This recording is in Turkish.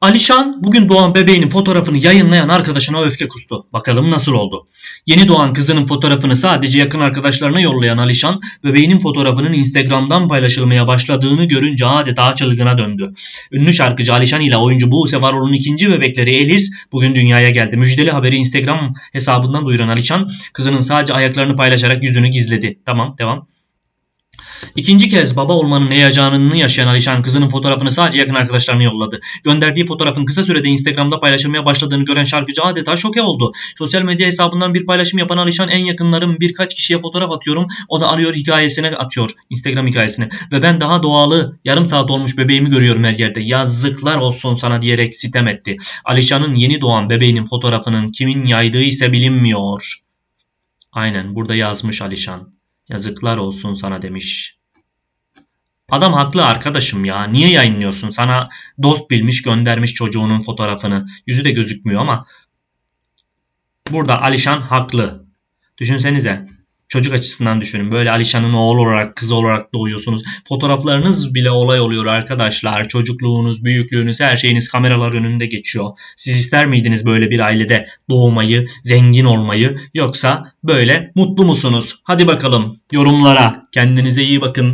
Alişan bugün doğan bebeğinin fotoğrafını yayınlayan arkadaşına öfke kustu. Bakalım nasıl oldu? Yeni doğan kızının fotoğrafını sadece yakın arkadaşlarına yollayan Alişan, bebeğinin fotoğrafının Instagram'dan paylaşılmaya başladığını görünce adeta çılgına döndü. Ünlü şarkıcı Alişan ile oyuncu Buse Varol'un ikinci bebekleri Eliz bugün dünyaya geldi. Müjdeli haberi Instagram hesabından duyuran Alişan, kızının sadece ayaklarını paylaşarak yüzünü gizledi. Tamam, devam. İkinci kez baba olmanın heyecanını yaşayan Alişan kızının fotoğrafını sadece yakın arkadaşlarına yolladı. Gönderdiği fotoğrafın kısa sürede Instagram'da paylaşılmaya başladığını gören şarkıcı adeta şoke oldu. Sosyal medya hesabından bir paylaşım yapan Alişan en yakınlarım birkaç kişiye fotoğraf atıyorum. O da arıyor hikayesine atıyor. Instagram hikayesine. Ve ben daha doğalı yarım saat olmuş bebeğimi görüyorum her yerde. Yazıklar olsun sana diyerek sitem etti. Alişan'ın yeni doğan bebeğinin fotoğrafının kimin yaydığı ise bilinmiyor. Aynen burada yazmış Alişan. Yazıklar olsun sana demiş. Adam haklı arkadaşım ya. Niye yayınlıyorsun? Sana dost bilmiş göndermiş çocuğunun fotoğrafını. Yüzü de gözükmüyor ama burada Alişan haklı. Düşünsenize. Çocuk açısından düşünün. Böyle Alişan'ın oğlu olarak, kız olarak doğuyorsunuz. Fotoğraflarınız bile olay oluyor arkadaşlar. Çocukluğunuz, büyüklüğünüz, her şeyiniz kameralar önünde geçiyor. Siz ister miydiniz böyle bir ailede doğmayı, zengin olmayı yoksa böyle mutlu musunuz? Hadi bakalım yorumlara. Kendinize iyi bakın.